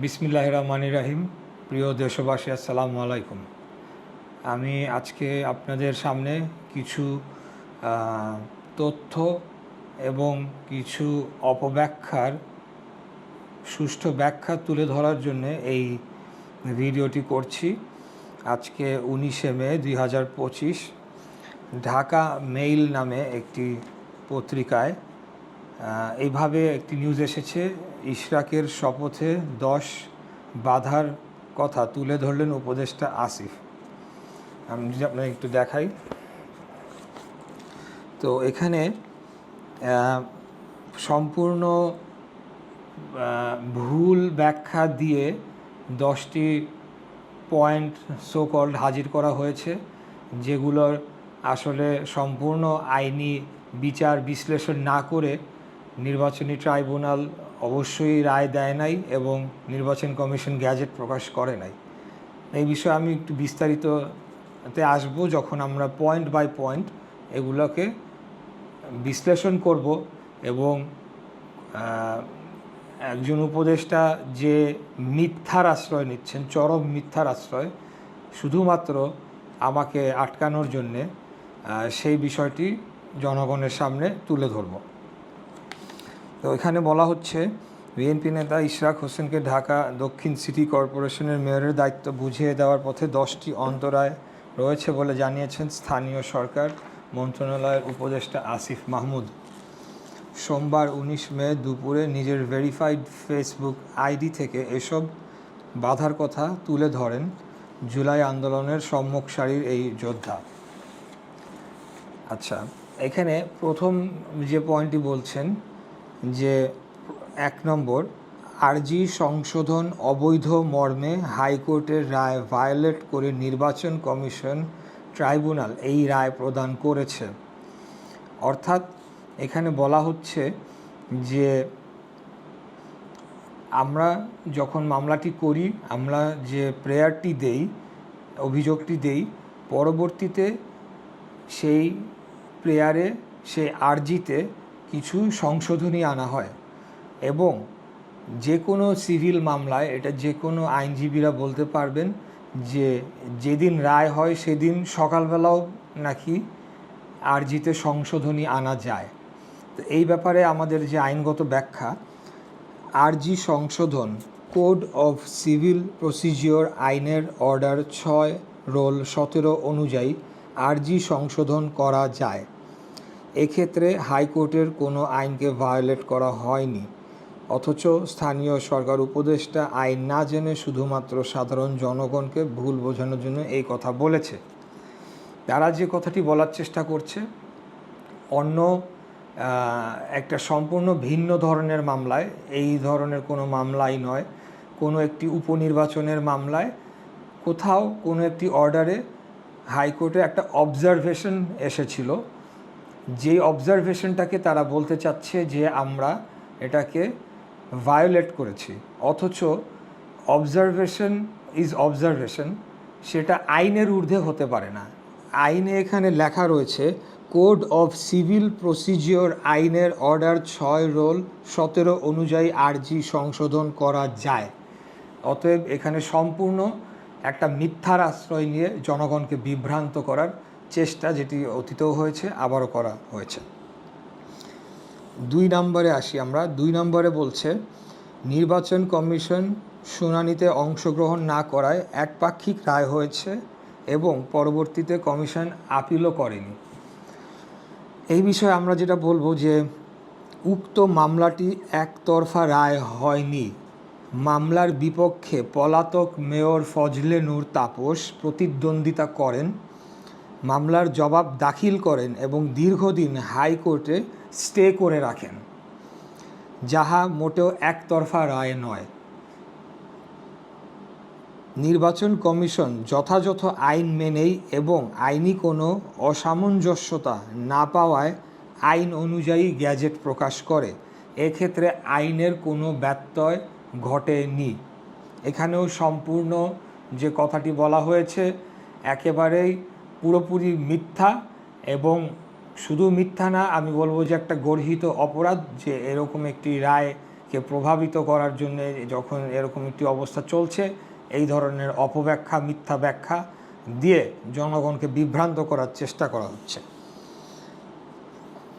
বিসমিল্লাহ রহমান রাহিম প্রিয় দেশবাসী, আসসালামু আলাইকুম। আমি আজকে আপনাদের সামনে কিছু তথ্য এবং কিছু অপব্যাখ্যার সুষ্ঠু ব্যাখ্যা তুলে ধরার জন্য এই ভিডিওটি করছি। আজকে উনিশে মে দুই হাজার পঁচিশ, ঢাকা মেইল নামে একটি পত্রিকায় এইভাবে একটি নিউজ এসেছে। ইশরাকের শপথে দশ বাধার কথা তুলে ধরলেন উপদেষ্টা আসিফ। আমি যদি আপনাকে একটু দেখাই। তো এখানে সম্পূর্ণ ভুল ব্যাখ্যা দিয়ে দশটি পয়েন্ট সো কল্ড হাজির করা হয়েছে, যেগুলোর আসলে সম্পূর্ণ আইনি বিচার বিশ্লেষণ না করে নির্বাচনী ট্রাইব্যুনাল অবশ্যই রায় দেয় নাই এবং নির্বাচন কমিশন গ্যাজেট প্রকাশ করে নাই। এই বিষয়ে আমি একটু বিস্তারিততে আসব যখন আমরা পয়েন্ট বাই পয়েন্ট এগুলোকে বিশ্লেষণ করব এবং একজন উপদেষ্টা যে মিথ্যার আশ্রয় নিচ্ছেন, চরম মিথ্যার আশ্রয়, শুধুমাত্র আমাকে আটকানোর জন্যে সেই বিষয়টি জনগণের সামনে তুলে ধরব। তো এখানে বলা হচ্ছে, বিএনপি নেতা ইশরাক হোসেনকে ঢাকা দক্ষিণ সিটি কর্পোরেশনের মেয়রের দায়িত্ব বুঝিয়ে দেওয়ার পথে দশটি অন্তরায় রয়েছে বলে জানিয়েছেন স্থানীয় সরকার মন্ত্রণালয়ের উপদেষ্টা আসিফ মাহমুদ। সোমবার উনিশ মে দুপুরে নিজের ভেরিফাইড ফেসবুক আইডি থেকে এসব বাধার কথা তুলে ধরেন জুলাই আন্দোলনের সম্মুখ সারির এই যোদ্ধা। আচ্ছা এখানে প্রথম যে পয়েন্টটি বলছেন যে এক নম্বর, আরজি সংশোধন অবৈধ মর্মে হাইকোর্টের রায় ভায়োলেট করে নির্বাচন কমিশন ট্রাইব্যুনাল এই রায় প্রদান করেছে। অর্থাৎ এখানে বলা হচ্ছে যে আমরা যখন মামলাটি করি, আমরা যে প্রেয়ারটি দেই, অভিযোগটি দেই, পরবর্তীতে সেই প্রেয়ারে, সেই আর্জিতে কিছু সংশোধনী আনা হয়। এবং যে কোনো সিভিল মামলায়, এটা যে কোনো আইনজীবীরা বলতে পারবেন যে যেদিন রায় হয় সেদিন সকালবেলাও নাকি আর্জিতে সংশোধনী আনা যায়। তো এই ব্যাপারে আমাদের যে আইনগত ব্যাখ্যা, আরজি সংশোধন, কোড অফ সিভিল প্রসিজিওর আইনের অর্ডার ছয়, রোল সতেরো অনুযায়ী আরজি সংশোধন করা যায়। এক্ষেত্রে হাইকোর্টের কোনো আইনকে ভায়োলেট করা হয়নি, অথচ স্থানীয় সরকার উপদেষ্টা আইন না জেনে শুধুমাত্র সাধারণ জনগণকে ভুল বোঝানোর জন্য এই কথা বলেছে। তারা যে কথাটি বলার চেষ্টা করছে, অন্য একটা সম্পূর্ণ ভিন্ন ধরনের মামলায়, এই ধরনের কোনো মামলাই নয়, কোনো একটি উপনির্বাচনের মামলায়, কোথাও কোনো একটি অর্ডারে হাইকোর্টে একটা অবজারভেশন এসেছিল যেই অবজারভেশনটাকে তারা বলতে চাচ্ছে যে আমরা এটাকে ভায়োলেট করেছি, অথচ অবজারভেশন ইজ অবজারভেশন সেটা আইনের ঊর্ধ্বে হতে পারে না। আইনে এখানে লেখা রয়েছে কোড অফ সিভিল প্রসিজিওর আইনের অর্ডার ছয় রোল সতেরো অনুযায়ী আরজি সংশোধন করা যায়। অতএব এখানে সম্পূর্ণ একটা মিথ্যার আশ্রয় নিয়ে জনগণকে বিভ্রান্ত করার চেষ্টা যেটি অতীতেও হয়েছে, আবারও করা হয়েছে। দুই নম্বরে আসি আমরা। দুই নম্বরে বলছে, নির্বাচন কমিশন শুনানিতে অংশগ্রহণ না করায় একপাক্ষিক রায় হয়েছে এবং পরবর্তীতে কমিশন আপিলও করেনি। এই বিষয়ে আমরা যেটা বলব যে, উক্ত মামলাটি একতরফা রায় হয়নি। মামলার বিপক্ষে পলাতক মেয়র ফজলে নূর তাপস প্রতিদ্বন্দ্বিতা করেন। মামলার জবাব দাখিল করেন এবং দীর্ঘদিন হাইকোর্টে স্টে করে রাখেন, যাহা মোটেও একতরফা রায় নয়। নির্বাচন কমিশন যথাযথ আইন মেনেই এবং আইনি কোনো অসামঞ্জস্যতা না পাওয়ায় আইন অনুযায়ী গ্যাজেট প্রকাশ করে। এক্ষেত্রে আইনের কোনো ব্যত্যয় ঘটেনি। এখানেও সম্পূর্ণ যে কথাটি বলা হয়েছে, একেবারেই পুরোপুরি মিথ্যা এবং শুধু মিথ্যা না, আমি বলব যে একটা গর্হিত অপরাধ যে এরকম একটি রায়কে প্রভাবিত করার জন্য যখন এরকম একটি অবস্থা চলছে, এই ধরনের অপব্যাখ্যা, মিথ্যা ব্যাখ্যা দিয়ে জনগণকে বিভ্রান্ত করার চেষ্টা করা হচ্ছে।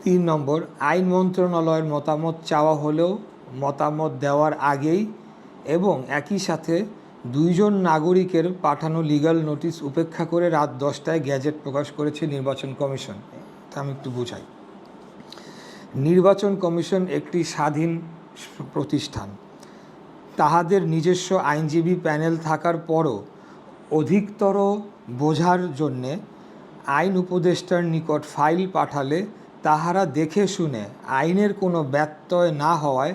তিন নম্বর, আইন মন্ত্রণালয়ের মতামত চাওয়া হলেও মতামত দেওয়ার আগেই এবং একই সাথে দুইজন নাগরিকের পাঠানো লিগ্যাল নোটিশ উপেক্ষা করে রাত দশটায় গ্যাজেট প্রকাশ করেছে নির্বাচন কমিশন। তা আমি একটু বুঝাই। নির্বাচন কমিশন একটি স্বাধীন প্রতিষ্ঠান। তাহাদের নিজস্ব আইনজীবী প্যানেল থাকার পরও অধিকতর বোঝার জন্যে আইন উপদেষ্টার নিকট ফাইল পাঠালে তাহারা দেখে শুনে আইনের কোনো ব্যত্যয় না হওয়ায়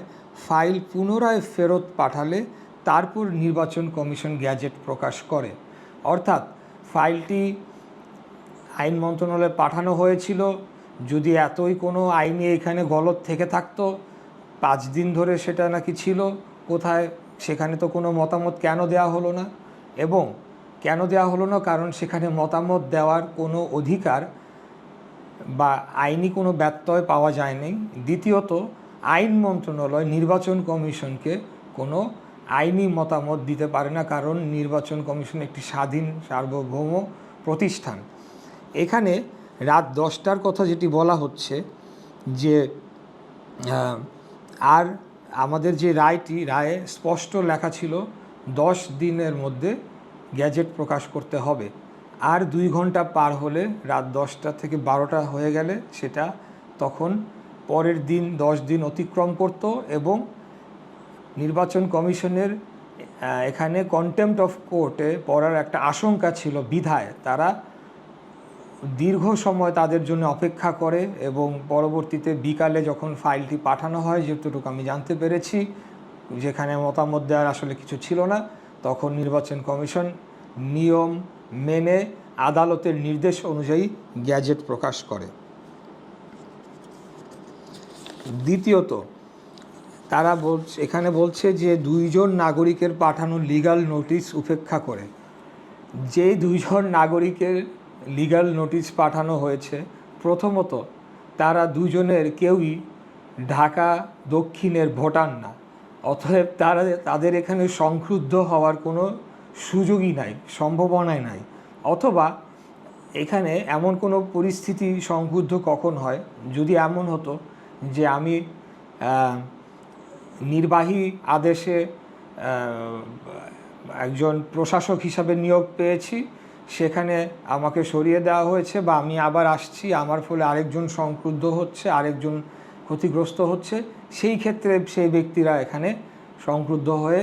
ফাইল পুনরায় ফেরত পাঠালে তারপর নির্বাচন কমিশন গ্যাজেট প্রকাশ করে। অর্থাৎ ফাইলটি আইন মন্ত্রণালয়ে পাঠানো হয়েছিল। যদি এতই কোনো আইনি এখানে গলত থেকে থাকতো, পাঁচ দিন ধরে সেটা নাকি ছিল, কোথায়, সেখানে তো কোনো মতামত কেন দেওয়া হলো না? এবং কেন দেওয়া হলো না? কারণ সেখানে মতামত দেওয়ার কোনো অধিকার বা আইনি কোনো ব্যত্যয় পাওয়া যায়নি। দ্বিতীয়ত, আইন মন্ত্রণালয় নির্বাচন কমিশনকে কোনো আইনি মতামত দিতে পারে না কারণ নির্বাচন কমিশন একটি স্বাধীন, সার্বভৌম প্রতিষ্ঠান। এখানে রাত দশটার কথা যেটি বলা হচ্ছে যে আর আমাদের যে রায়টি, রায়ে স্পষ্ট লেখা ছিল, দশ দিনের মধ্যে গ্যাজেট প্রকাশ করতে হবে। আর দুই ঘণ্টা পার হলে রাত দশটা থেকে বারোটা হয়ে গেলে সেটা তখন পরের দিন, দশ দিন অতিক্রম করত এবং নির্বাচন কমিশনের এখানে কন্টেম্পট অফ কোর্টে পড়ার একটা আশঙ্কা ছিল বিধায়। তারা দীর্ঘ সময় তাদের জন্য অপেক্ষা করে এবং পরবর্তীতে বিকালে যখন ফাইলটি পাঠানো হয় যেটুকু আমি জানতে পেরেছি, যেখানে মতামত দেওয়ার আসলে কিছু ছিল না, তখন নির্বাচন কমিশন নিয়ম মেনে আদালতের নির্দেশ অনুযায়ী গ্যাজেট প্রকাশ করে। দ্বিতীয়ত তারা বলছে, এখানে বলছে যে দুইজন নাগরিকের পাঠানো লিগাল নোটিশ উপেক্ষা করে। যে দুইজন নাগরিকের লিগ্যাল নোটিশ পাঠানো হয়েছে, প্রথমত তারা দুজনের কেউই ঢাকা দক্ষিণের ভোটার না। অতএব তারা, তাদের এখানে সংক্ষুব্ধ হওয়ার কোনো সুযোগই নাই, সম্ভাবনাই নাই। অথবা এখানে এমন কোনো পরিস্থিতি সংক্ষুব্ধ কখন হয়? যদি এমন হতো যে আমি নির্বাহী আদেশে একজন প্রশাসক হিসাবে নিয়োগ পেয়েছি। সেখানে আমাকে সরিয়ে দেওয়া হয়েছে বা আমি আবার আসছি। আমার ফলে আরেকজন সংক্রুদ্ধ হচ্ছে, আরেকজন ক্ষতিগ্রস্ত হচ্ছে। সেই ক্ষেত্রে সেই ব্যক্তিরা এখানে সংক্রুদ্ধ হয়ে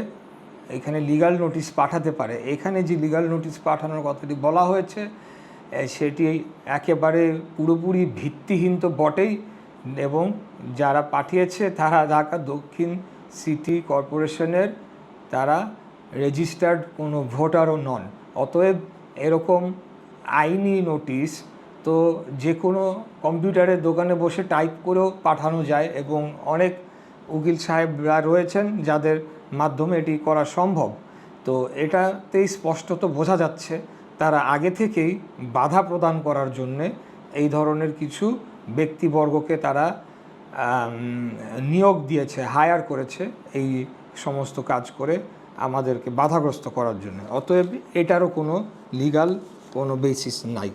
এখানে লিগ্যাল নোটিশ পাঠাতে পারে। এখানে যে লিগ্যাল নোটিশ পাঠানোর কথাটি বলা হয়েছে সেটি একেবারে পুরোপুরি ভিত্তিহীন তো বটেই। এবং যারা পাঠিয়েছে, তারা ঢাকা দক্ষিণ সিটি কর্পোরেশনের তারা রেজিস্টার্ড কোনো ভোটারও নন। অতএব এরকম আইনি নোটিশ তো যে কোনো কম্পিউটারের দোকানে বসে টাইপ করেও পাঠানো যায় এবং অনেক উকিল সাহেবরা রয়েছেন যাদের মাধ্যমে এটি করা সম্ভব। তো এটাতেই স্পষ্টত বোঝা যাচ্ছে, তারা আগে থেকেই বাধা প্রদান করার জন্যে এই ধরনের কিছু ব্যক্তিবর্গকে তারা নিয়োগ দিয়েছে, হায়ার করেছে এই সমস্ত কাজ করে আমাদেরকে বাধাগ্রস্ত করার জন্য। অতএব এটারও কোনো লিগাল কোনো বেসিস নাই।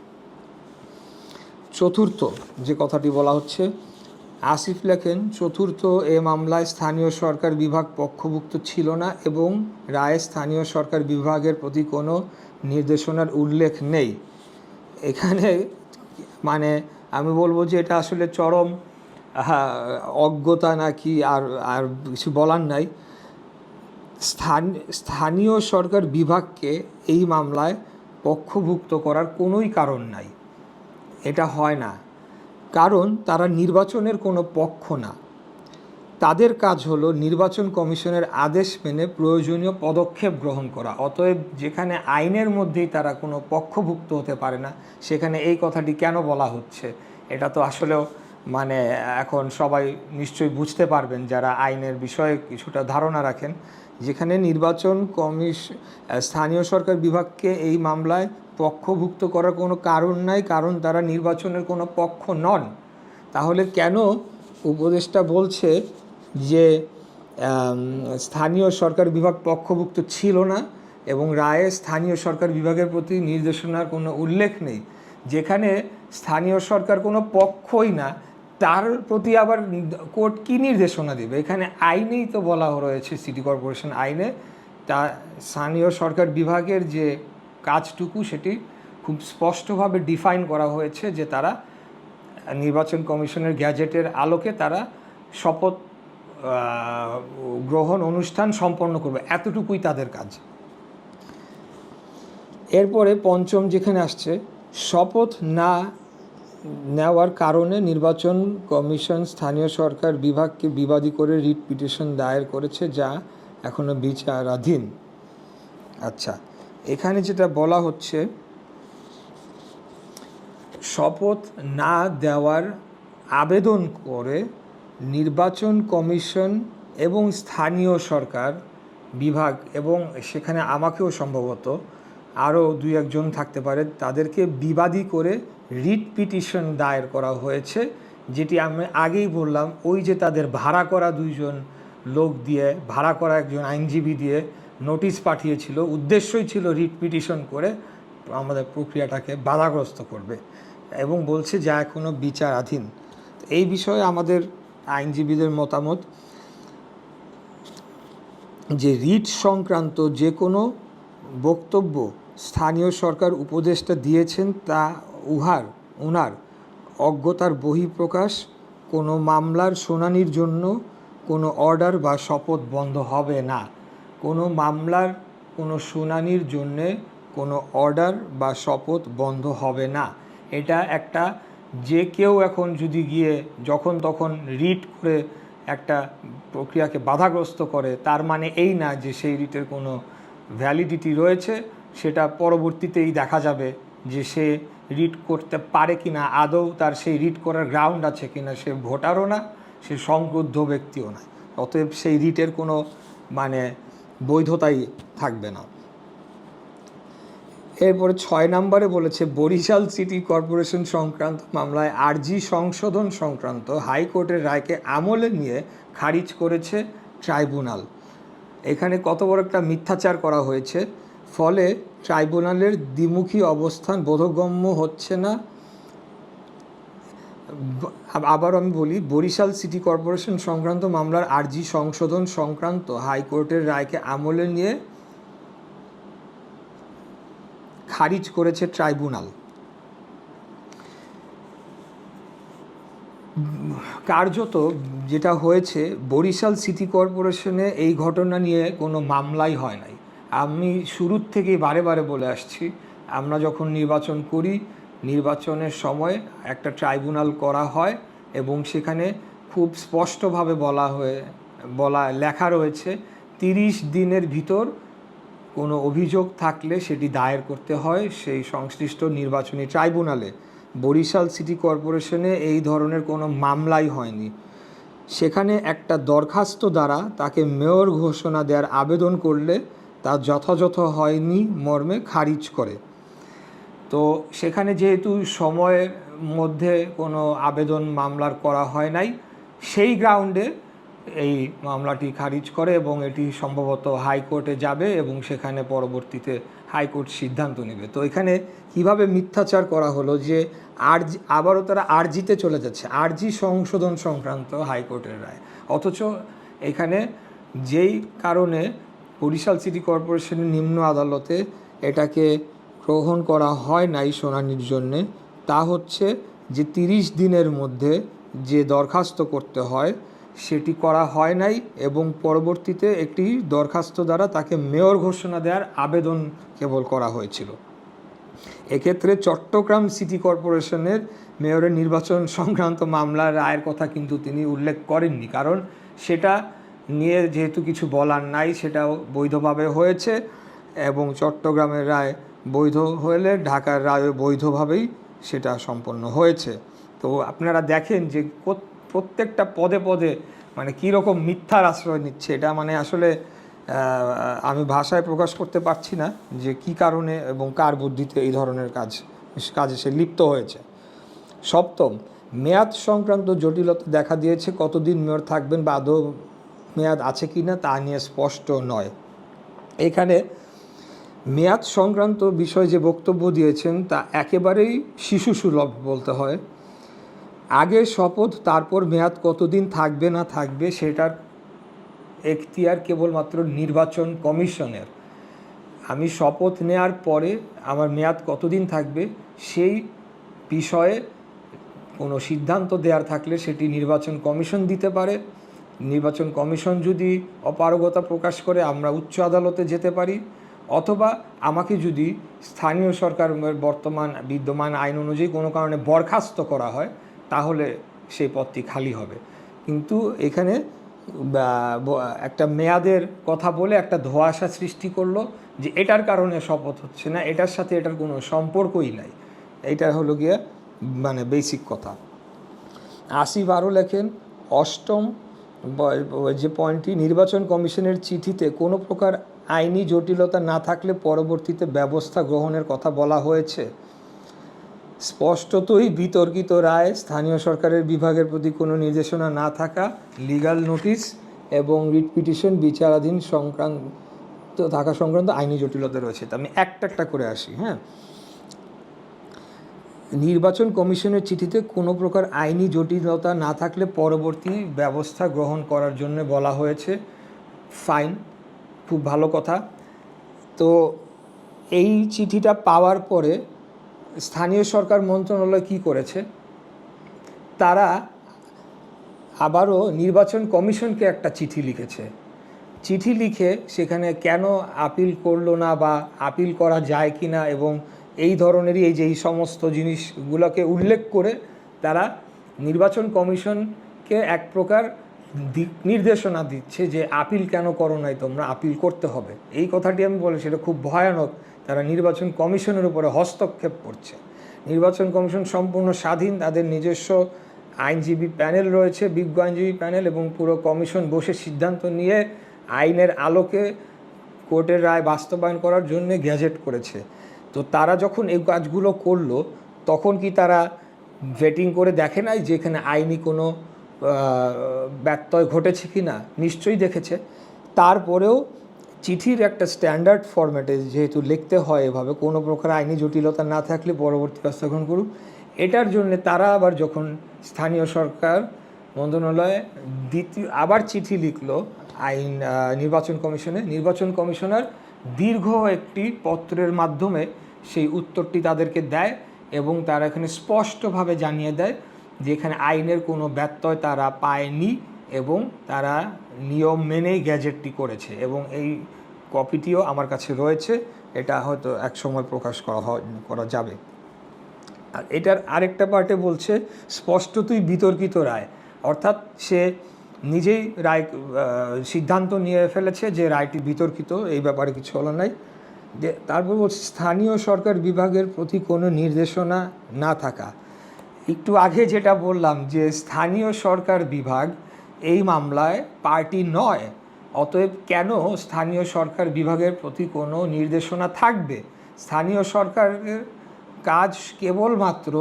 চতুর্থ যে কথাটি বলা হচ্ছে, আসিফ লেখেন, চতুর্থ এ মামলায় স্থানীয় সরকার বিভাগ পক্ষভুক্ত ছিল না এবং রায়ে স্থানীয় সরকার বিভাগের প্রতি কোনো নির্দেশনার উল্লেখ নেই। এখানে মানে আমি বলব যে এটা আসলে চরম অজ্ঞতা নাকি আর আর কিছু বলার নাই। স্থান, স্থানীয় সরকার বিভাগকে এই মামলায় পক্ষভুক্ত করার কোনোই কারণ নাই। এটা হয় না। কারণ তারা নির্বাচনের কোনো পক্ষ না। তাদের কাজ হলো নির্বাচন কমিশনের আদেশ মেনে প্রয়োজনীয় পদক্ষেপ গ্রহণ করা। অতএব যেখানে আইনের মধ্যেই তারা কোনো পক্ষভুক্ত হতে পারে না, সেখানে এই কথাটি কেন বলা হচ্ছে? এটা তো আসলেও মানে এখন সবাই নিশ্চয়ই বুঝতে পারবেন যারা আইনের বিষয়ে কিছুটা ধারণা রাখেন। যেখানে নির্বাচন কমিশ, স্থানীয় সরকার বিভাগকে এই মামলায় পক্ষভুক্ত করার কোনো কারণ নাই, কারণ তারা নির্বাচনের কোনো পক্ষ নন। তাহলে কেন উপদেষ্টা বলছে যে স্থানীয় সরকার বিভাগ পক্ষভুক্ত ছিল না এবং রায়ে স্থানীয় সরকার বিভাগের প্রতি নির্দেশনার কোনো উল্লেখ নেই। যেখানে স্থানীয় সরকার কোনো পক্ষই না, তার প্রতি আবার কোর্ট কী নির্দেশনা দেবে? এখানে আইনেই তো বলা রয়েছে সিটি কর্পোরেশন আইনে। তা স্থানীয় সরকার বিভাগের যে কাজটুকু সেটি খুব স্পষ্টভাবে ডিফাইন করা হয়েছে যে তারা নির্বাচন কমিশনের গ্যাজেটের আলোকে তারা শপথ গ্রহণ অনুষ্ঠান সম্পন্ন করবে। এতটুকুই তাদের কাজ। এরপরে পঞ্চম যেখানে আসছে, শপথ না নেওয়ার কারণে নির্বাচন কমিশন স্থানীয় সরকার বিভাগকে বিবাদী করে রিট পিটিশন দায়ের করেছে, যা এখনও বিচারাধীন। আচ্ছা এখানে যেটা বলা হচ্ছে, শপথ না দেওয়ার আবেদন করে নির্বাচন কমিশন এবং স্থানীয় সরকার, বিভাগ এবং সেখানে আমাকেও সম্ভবত আরও দুই একজন থাকতে পারে, তাদেরকে বিবাদী করে রিট পিটিশন দায়ের করা হয়েছে, যেটি আমি আগেই বললাম, ওই যে তাদের ভাড়া করা দুইজন লোক দিয়ে, ভাড়া করা একজন আইনজীবী দিয়ে নোটিশ পাঠিয়েছিল, উদ্দেশ্যই ছিল রিট পিটিশন করে আমাদের প্রক্রিয়াটাকে বাধাগ্রস্ত করবে এবং বলছে যা এখনও বিচারাধীন। এই বিষয়ে আমাদের আইনজীবীদের মতামত যে রিট সংক্রান্ত যে কোনো বক্তব্য স্থানীয় সরকার উপদেষ্টা দিয়েছেন তা উহার, উনার অজ্ঞতার বহিঃপ্রকাশ, কোনো মামলার শুনানির জন্য কোনো অর্ডার বা শপথ বন্ধ হবে না। কোনো মামলার, কোনো শুনানির জন্যে কোনো অর্ডার বা শপথ বন্ধ হবে না। এটা একটা যে কেউ এখন যদি গিয়ে যখন তখন রিট করে একটা প্রক্রিয়াকে বাধাগ্রস্ত করে, তার মানে এই না যে সেই রিটের কোনো ভ্যালিডিটি রয়েছে, সেটা পরবর্তীতেই দেখা যাবে যে সে রিট করতে পারে কিনা, আদৌ তার সেই রিট করার গ্রাউন্ড আছে কি না সে ভোটারও না, সে সংক্রুদ্ধ ব্যক্তিও না। অতএব সেই রিটের কোনো মানে বৈধতাই থাকবে না। এরপরে ছয় নম্বরে বলেছে, বরিশাল সিটি কর্পোরেশন সংক্রান্ত মামলায় আরজি সংশোধন সংক্রান্ত হাইকোর্টের রায়কে আমলে নিয়ে খারিজ করেছে ট্রাইব্যুনাল। এখানে কত বড় একটা মিথ্যাচার করা হয়েছে, ফলে ট্রাইব্যুনালের দ্বিমুখী অবস্থান বোধগম্য হচ্ছে না। আবার আমি বলি, বরিশাল সিটি কর্পোরেশন সংক্রান্ত মামলার আরজি সংশোধন সংক্রান্ত হাইকোর্টের রায়কে আমলে নিয়ে খারিজ করেছে ট্রাইব্যুনাল। কার্যত যেটা হয়েছে, বরিশাল সিটি কর্পোরেশনে এই ঘটনা নিয়ে কোনো মামলাই হয় নাই। আমি শুরুর থেকেই বারে বারে বলে আসছি, আমরা যখন নির্বাচন করি, নির্বাচনের সময় একটা ট্রাইব্যুনাল করা হয় এবং সেখানে খুব স্পষ্টভাবে বলা হয়ে, বলা, লেখা রয়েছে, তিরিশ দিনের ভিতর কোনো অভিযোগ থাকলে সেটি দায়ের করতে হয় সেই সংশ্লিষ্ট নির্বাচনী ট্রাইব্যুনালে। বরিশাল সিটি কর্পোরেশনে এই ধরনের কোনো মামলাই হয়নি। সেখানে একটা দরখাস্ত দ্বারা তাকে মেয়র ঘোষণা দেওয়ার আবেদন করলে তা যথাযথ হয়নি, মর্মে খারিজ করে। তো সেখানে যেহেতু সময়ের মধ্যে কোনো আবেদন মামলার করা হয় নাই, সেই গ্রাউন্ডে এই মামলাটি খারিজ করে এবং এটি সম্ভবত হাইকোর্টে যাবে এবং সেখানে পরবর্তীতে হাইকোর্ট সিদ্ধান্ত নেবে। তো এখানে কীভাবে মিথ্যাচার করা হলো যে আরজি আবারও তারা আরজিতে চলে যাচ্ছে, আরজি সংশোধন সংক্রান্ত হাইকোর্টের রায়। অথচ এখানে যেই কারণে বরিশাল সিটি কর্পোরেশনের নিম্ন আদালতে এটাকে গ্রহণ করা হয় নাই শুনানির জন্যে, তা হচ্ছে যে তিরিশ দিনের মধ্যে যে দরখাস্ত করতে হয় সেটি করা হয় নাই এবং পরবর্তীতে একটি দরখাস্ত দ্বারা তাকে মেয়র ঘোষণা দেওয়ার আবেদন কেবল করা হয়েছিল। এক্ষেত্রে চট্টগ্রাম সিটি কর্পোরেশনের মেয়রের নির্বাচন সংক্রান্ত মামলার রায়ের কথা কিন্তু তিনি উল্লেখ করেননি। কারণ সেটা নিয়ে যেহেতু কিছু বলার নাই, সেটাও বৈধভাবে হয়েছে এবং চট্টগ্রামের রায় বৈধ হলে ঢাকার রায়ও বৈধভাবেই সেটা সম্পন্ন হয়েছে। তো আপনারা দেখেন যে প্রত্যেকটা পদে পদে মানে কীরকম মিথ্যার আশ্রয় নিচ্ছে, এটা মানে আসলে আমি ভাষায় প্রকাশ করতে পারছি না যে কি কারণে এবং কার বুদ্ধিতে এই ধরনের কাজ, কাজে সে লিপ্ত হয়েছে। সপ্তম, মেয়াদ সংক্রান্ত জটিলতা দেখা দিয়েছে, কতদিন মেয়র থাকবেন বা আদৌ মেয়াদ আছে কি না তা নিয়ে স্পষ্ট নয়। এখানে মেয়াদ সংক্রান্ত বিষয়ে যে বক্তব্য দিয়েছেন তা একেবারেই শিশু সুলভ বলতে হয়। আগে শপথ, তারপর মেয়াদ কতদিন থাকবে না থাকবে সেটার এখতিয়ার কেবলমাত্র নির্বাচন কমিশনের। আমি শপথ নেয়ার পরে আমার মেয়াদ কতদিন থাকবে সেই বিষয়ে কোনো সিদ্ধান্ত দেওয়ার থাকলে সেটি নির্বাচন কমিশন দিতে পারে। নির্বাচন কমিশন যদি অপারগতা প্রকাশ করে আমরা উচ্চ আদালতে যেতে পারি, অথবা আমাকে যদি স্থানীয় সরকার বর্তমান বিদ্যমান আইন অনুযায়ী কোনো কারণে বরখাস্ত করা হয় তাহলে সেই পদটি খালি হবে। কিন্তু এখানে একটা মেয়াদের কথা বলে একটা ধোঁয়াশা সৃষ্টি করল যে এটার কারণে শপথ হচ্ছে না, এটার সাথে এটার কোনো সম্পর্কই নাই। এটা হলো গিয়ে মানে বেসিক কথা। আসিফ আরও লেখেন, অষ্টম যে পয়েন্টটি, নির্বাচন কমিশনের চিঠিতে কোনো প্রকার আইনি জটিলতা না থাকলে পরবর্তীতে ব্যবস্থা গ্রহণের কথা বলা হয়েছে। স্পষ্টতই বিতর্কিত রায় স্থানীয় সরকারের বিভাগের প্রতি কোনো নির্দেশনা না থাকা লিগ্যাল নোটিশ এবং রিট পিটিশন বিচারাধীন সংক্রান্ত, থাকা সংক্রান্ত আইনি জটিলতা রয়েছে। তা আমি একটা একটা করে আসি হ্যাঁ। নির্বাচন কমিশনের চিঠিতে কোনো প্রকার আইনি জটিলতা না থাকলে পরবর্তী ব্যবস্থা গ্রহণ করার জন্য বলা হয়েছে। ফাইন খুব ভালো কথা। তো এই চিঠিটা পাওয়ার পরে স্থানীয় সরকার মন্ত্রণালয় কি করেছে? তারা আবারও নির্বাচন কমিশনকে একটা চিঠি লিখেছে। চিঠি লিখে সেখানে কেন আপিল করল না বা আপিল করা যায় কি না এবং এই ধরনেরই এই যে এই সমস্ত জিনিসগুলোকে উল্লেখ করে তারা নির্বাচন কমিশনকে এক প্রকার নির্দেশনা দিচ্ছে যে আপিল কেন করো নাই তোমরা, আপিল করতে হবে। এই কথাটি আমি বলি সেটা খুব ভয়ানক। তারা নির্বাচন কমিশনের উপরে হস্তক্ষেপ করছে। নির্বাচন কমিশন সম্পূর্ণ স্বাধীন, তাদের নিজস্ব আইনজীবী প্যানেল রয়েছে, বিজ্ঞ আইনজীবী প্যানেল এবং পুরো কমিশন বসে সিদ্ধান্ত নিয়ে আইনের আলোকে কোর্টের রায় বাস্তবায়ন করার জন্য গ্যাজেট করেছে। তো তারা যখন এই কাজগুলো করল, তখন কি তারা ভেটিং করে দেখে নাই যে এখানে আইনি কোনো ব্যত্যয় ঘটেছে কি না, নিশ্চয়ই দেখেছে। তারপরেও চিঠির একটা স্ট্যান্ডার্ড ফরম্যাটে যেহেতু লিখতে হয় এভাবে, কোনো প্রকার আইনি জটিলতা না থাকলে পরবর্তী ব্যবস্থা গ্রহণ করুক এটার জন্য তারা আবার যখন স্থানীয় সরকার, মন্ত্রণালয়ে দ্বিতীয়, আবার চিঠি লিখলো আইন নির্বাচন কমিশনে, নির্বাচন কমিশনার দীর্ঘ একটি পত্রের মাধ্যমে সেই উত্তরটি তাদেরকে দেয় এবং তারা এখানে স্পষ্টভাবে জানিয়ে দেয় যে এখানে আইনের কোনো ব্যত্যয় তারা পায়নি এবং তারা নিয়ম মেনেই গ্যাজেটটি করেছে এবং এই কপিটিও আমার কাছে রয়েছে, এটা হয়তো এক সময় প্রকাশ করা হয়, করা যাবে। আর এটার আরেকটা পার্টে বলছে, স্পষ্টতই বিতর্কিত রায়। অর্থাৎ সে নিজেই রায় সিদ্ধান্ত নিয়ে ফেলেছে যে রায়টি বিতর্কিত, এই ব্যাপারে কিছু হলো নাই। তারপর বলছে, স্থানীয় সরকার বিভাগের প্রতি কোনো নির্দেশনা না থাকা। একটু আগে যেটা বললাম যে স্থানীয় সরকার বিভাগ এই মামলায় পার্টি নয়, অতএব কেন স্থানীয় সরকার বিভাগের প্রতি কোনো নির্দেশনা থাকবে? স্থানীয় সরকারের কাজ কেবলমাত্র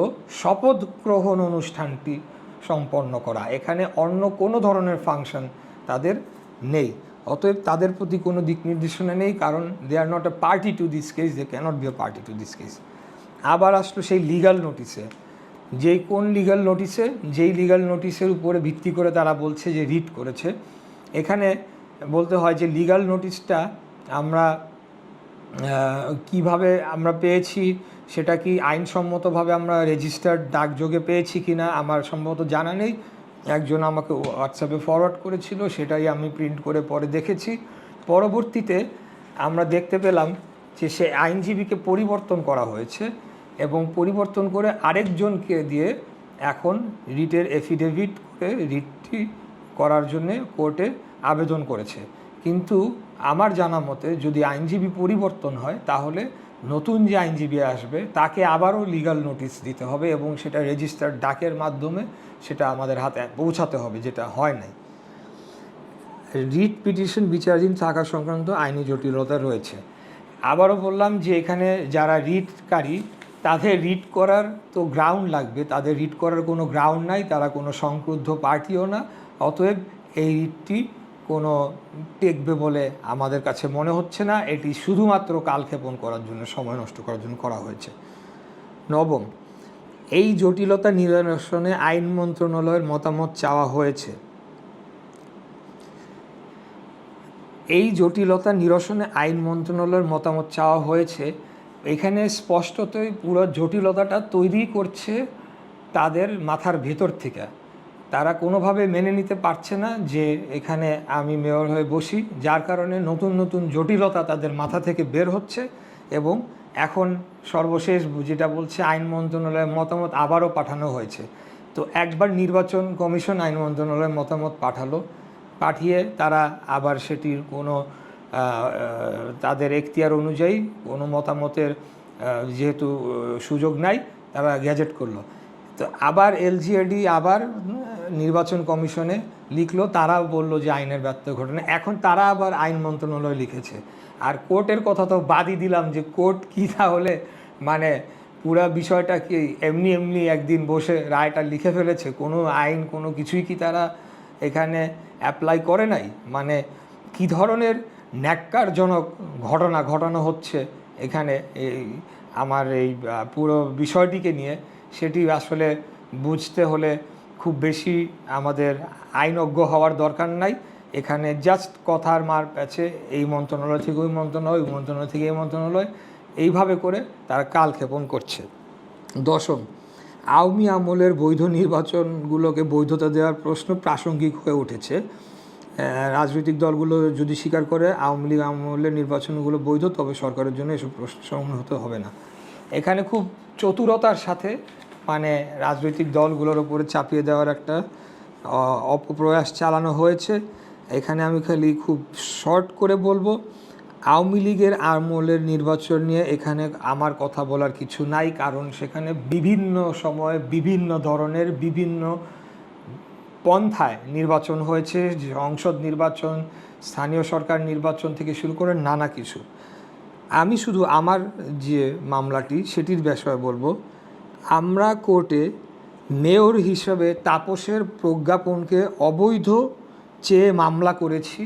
শপথ গ্রহণ অনুষ্ঠানটি সম্পন্ন করা। এখানে অন্য কোনো ধরনের ফাংশন তাদের নেই। অতএব তাদের প্রতি কোনো দিক নির্দেশনা নেই, কারণ they are not a party to this case they cannot be a party to this case আবার আসলো সেই লিগাল নোটিসে যেই কোন লিগাল নোটিসে যেই লিগাল নোটিসের উপরে ভিত্তি করে তারা বলছে যে রিট করেছে, এখানে বলতে হয় যে লিগাল নোটিশটা আমরা কীভাবে আমরা পেয়েছি, সেটা কি আইনসম্মতভাবে আমরা রেজিস্টার্ড ডাকযোগে পেয়েছি কি না আমার সম্ভবত জানা নেই। একজন আমাকে হোয়াটসঅ্যাপে ফরওয়ার্ড করেছিল, সেটাই আমি প্রিন্ট করে পরে দেখেছি। পরবর্তীতে আমরা দেখতে পেলাম যে সে আইনজীবীকে পরিবর্তন করা হয়েছে। এবং পরিবর্তন করে আরেকজনকে দিয়ে এখন রিটের এফিডেভিট করে রিটটি করার জন্যে কোর্টে আবেদন করেছে। কিন্তু আমার জানা মতে যদি আইনজীবী পরিবর্তন হয়, তাহলে নতুন যে আইনজীবী আসবে, তাকে আবারও লিগ্যাল নোটিশ দিতে হবে এবং সেটা রেজিস্টার্ড ডাকের মাধ্যমে সেটা আমাদের হাতে পৌঁছাতে হবে, যেটা হয় নাই। রিট পিটিশন বিচারাধীন থাকা সংক্রান্ত আইনি জটিলতা রয়েছে। আবারও বললাম যে এখানে যারা রিটকারী তাদের রিট করার তো গ্রাউন্ড লাগবে। তাদের রিট করার কোনো গ্রাউন্ড নাই, তারা কোনো সংক্রুদ্ধ পার্টিও না। অতএব এই রিটটি কোনো টেকবে বলে আমাদের কাছে মনে হচ্ছে না। এটি শুধুমাত্র কালক্ষেপণ করার জন্য, সময় নষ্ট করার জন্য করা হয়েছে। নবম, এই জটিলতা নিরসনে আইন মন্ত্রণালয়ের মতামত চাওয়া হয়েছে। এই জটিলতা নিরসনে আইন মন্ত্রণালয়ের মতামত চাওয়া হয়েছে এখানে স্পষ্টতই পুরো জটিলতাটা তৈরি করছে তাদের মাথার ভেতর থেকে। তারা কোনোভাবে মেনে নিতে পারছে না যে এখানে আমি মেয়র হয়ে বসি, যার কারণে নতুন নতুন জটিলতা তাদের মাথা থেকে বের হচ্ছে এবং এখন সর্বশেষ যেটা বলছে আইন মন্ত্রণালয়ের মতামত আবারও পাঠানো হয়েছে। তো একবার নির্বাচন কমিশন আইন মন্ত্রণালয়ের মতামত পাঠালো, পাঠিয়ে তারা আবার সেটির কোনো তাদের এখতিয়ার অনুযায়ী কোনো মতামতের যেহেতু সুযোগ নাই, তারা গ্যাজেট করল। তো আবার এলজিএডি আবার নির্বাচন কমিশনে লিখলো তারা বলল যে আইনের ব্যর্থ ঘটনা। এখন তারা আবার আইন মন্ত্রণালয় লিখেছে। আর কোর্টের কথা তো বাদই দিলাম যে কোর্ট কী তাহলে মানে পুরা বিষয়টা কি এমনি এমনি একদিন বসে রায়টা লিখে ফেলেছে? কোনো আইন, কোনো কিছুই কি তারা এখানে অ্যাপ্লাই করে নাই? মানে কি ধরনের ন্যাক্কারজনক ঘটনা ঘটানো হচ্ছে এখানে। এই আমার এই পুরো বিষয়টিকে নিয়ে সেটি আসলে বুঝতে হলে খুব বেশি আমাদের আইনজ্ঞ হওয়ার দরকার নাই। এখানে জাস্ট কথার মার প্যাচে এই মন্ত্রণালয় থেকে ওই মন্ত্রণালয় ওই মন্ত্রণালয় থেকে এই মন্ত্রণালয়। এইভাবে করে তারা কালক্ষেপণ করছে। দশম, আওয়ামী আমলের বৈধ নির্বাচনগুলোকে বৈধতা দেওয়ার প্রশ্ন প্রাসঙ্গিক হয়ে উঠেছে। রাজনৈতিক দলগুলো যদি স্বীকার করে, আওয়ামী লীগ আমলের নির্বাচনগুলো বৈধ, তবে সরকারের জন্য এসব প্রশ্ন হতে হবে না। এখানে খুব চতুরতার সাথে মানে রাজনৈতিক দলগুলোর উপরে চাপিয়ে দেওয়ার একটা অপপ্রয়াস চালানো হয়েছে। এখানে আমি খালি খুব শর্ট করে বলব, আওয়ামী লীগের আমলের নির্বাচন নিয়ে এখানে আমার কথা বলার কিছু নাই, কারণ সেখানে বিভিন্ন সময়ে বিভিন্ন ধরনের বিভিন্ন পন্থায় নির্বাচন হয়েছে সংসদ নির্বাচন, স্থানীয় সরকার নির্বাচন থেকে শুরু করে নানা কিছু। আমি শুধু আমার যে মামলাটি, সেটির বিষয়ে বলব, আমরা কোর্টে মেয়র হিসেবে তাপসের প্রজ্ঞাপনকে অবৈধ চেয়ে মামলা করেছি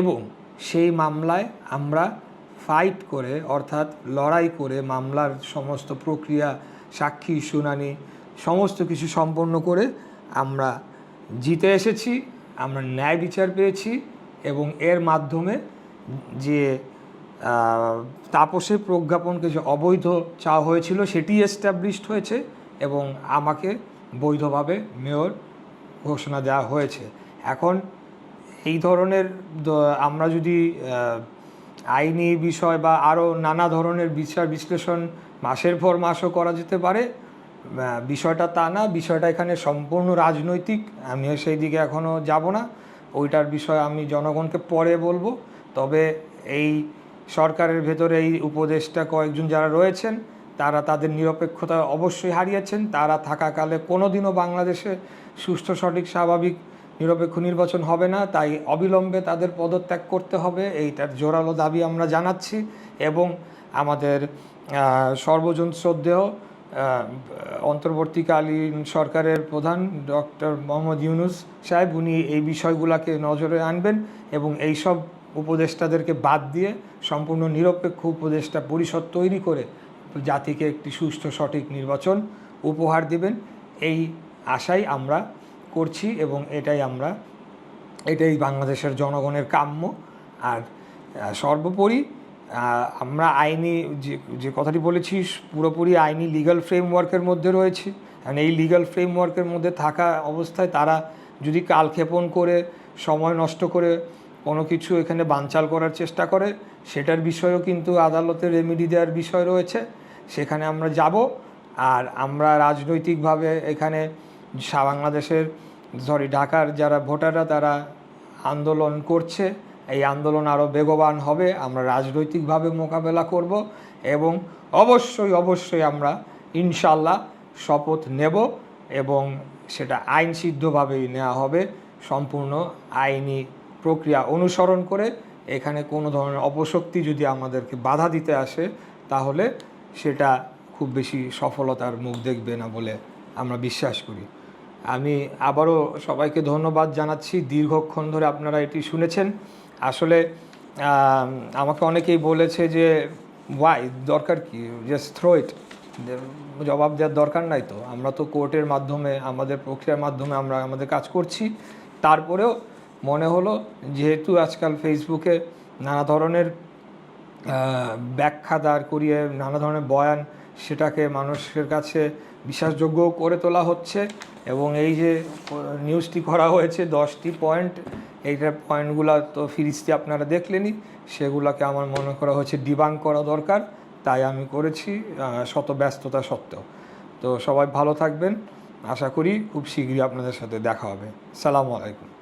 এবং সেই মামলায় আমরা ফাইট করে, অর্থাৎ লড়াই করে মামলার সমস্ত প্রক্রিয়া, সাক্ষী, শুনানি, সমস্ত কিছু সম্পন্ন করে আমরা জিতে এসেছি, আমরা ন্যায় বিচার পেয়েছি এবং এর মাধ্যমে যে তাপসের প্রজ্ঞাপনকে যে অবৈধ চাওয়া হয়েছিল সেটি এস্টাবলিশড হয়েছে এবং আমাকে বৈধভাবে মেয়র ঘোষণা দেওয়া হয়েছে। এখন এই ধরনের আমরা যদি আইনি বিষয় বা আরও নানা ধরনের বিচার বিশ্লেষণ মাসের পর মাসও করা যেতে পারে বিষয়টা তা না, বিষয়টা এখানে সম্পূর্ণ রাজনৈতিক, আমিও সেই দিকে এখনও যাব না। ওইটার বিষয়ে আমি জনগণকে পরে বলব। তবে এই সরকারের ভেতরে এই উপদেষ্টা কয়েকজন যারা রয়েছেন, তারা তাদের নিরপেক্ষতা অবশ্যই হারিয়েছেন। তারা থাকাকালে কোনোদিনও বাংলাদেশে সুষ্ঠু, সঠিক, স্বাভাবিক, নিরপেক্ষ নির্বাচন হবে না। তাই অবিলম্বে তাদের পদত্যাগ করতে হবে। এইটার জোরালো দাবি আমরা জানাচ্ছি এবং আমাদের সর্বজন শ্রদ্ধেয় অন্তর্বর্তীকালীন সরকারের প্রধান ডক্টর মোহাম্মদ ইউনুস সাহেব, উনি এই বিষয়গুলোকে নজরে আনবেন এবং এই সব উপদেষ্টাদেরকে বাদ দিয়ে সম্পূর্ণ নিরপেক্ষ উপদেষ্টা পরিষদ তৈরি করে জাতিকে একটি সুষ্ঠু সঠিক নির্বাচন উপহার দিবেন। এই আশাই আমরা করছি এবং এটাই আমরা, এটাই বাংলাদেশের জনগণের কাম্য। আর সর্বোপরি আমরা আইনি যে যে কথাটি বলেছি, পুরোপুরি আইনি লিগাল ফ্রেমওয়ার্কের মধ্যে রয়েছে। কারণ এই লিগ্যাল ফ্রেমওয়ার্কের মধ্যে থাকা অবস্থায় তারা যদি কালক্ষেপণ করে, সময় নষ্ট করে কোনো কিছু এখানে বানচাল করার চেষ্টা করে, সেটার বিষয়েও কিন্তু আদালতে রেমেডি দেওয়ার বিষয় রয়েছে। সেখানে আমরা যাব আর আমরা রাজনৈতিকভাবে এখানে বাংলাদেশের সরি ঢাকার যারা ভোটাররা তারা আন্দোলন করছে এই আন্দোলন আরও বেগবান হবে, আমরা রাজনৈতিকভাবে মোকাবেলা করব এবং অবশ্যই অবশ্যই আমরা ইনশাল্লাহ শপথ নেব এবং সেটা আইন সিদ্ধভাবেই নেওয়া হবে, সম্পূর্ণ আইনি প্রক্রিয়া অনুসরণ করে। এখানে কোনো ধরনের অপশক্তি যদি আমাদেরকে বাধা দিতে আসে, তাহলে সেটা খুব বেশি সফলতার মুখ দেখবে না বলে আমরা বিশ্বাস করি। আমি আবারও সবাইকে ধন্যবাদ জানাচ্ছি। দীর্ঘক্ষণ ধরে আপনারা এটি শুনেছেন। আসলে আমাকে অনেকেই বলেছে যে ওয়াই দরকার কি? জাস্ট থ্রো ইট জবাব দেওয়ার দরকার নাই তো। আমরা তো কোর্টের মাধ্যমে, আমাদের প্রক্রিয়ার মাধ্যমে আমরা আমাদের কাজ করছি। তারপরেও মনে হলো, যেহেতু আজকাল ফেসবুকে নানা ধরনের ব্যাখ্যা দাঁড় করিয়ে, নানা ধরনের বয়ান, সেটাকে মানুষের কাছে বিশ্বাসযোগ্য করে তোলা হচ্ছে এবং এই যে নিউজটি করা হয়েছে, দশটি পয়েন্ট এইটার পয়েন্টগুলো তো ফিরিস্তি আপনারা দেখলেনি সেগুলোকে আমার মনে করা হচ্ছে ডিবাং করা দরকার। তাই আমি করেছি শত ব্যস্ততা সত্ত্বেও। তো সবাই ভালো থাকবেন। আশা করি খুব শীঘ্রই আপনাদের সাথে দেখা হবে। সালামু আলাইকুম।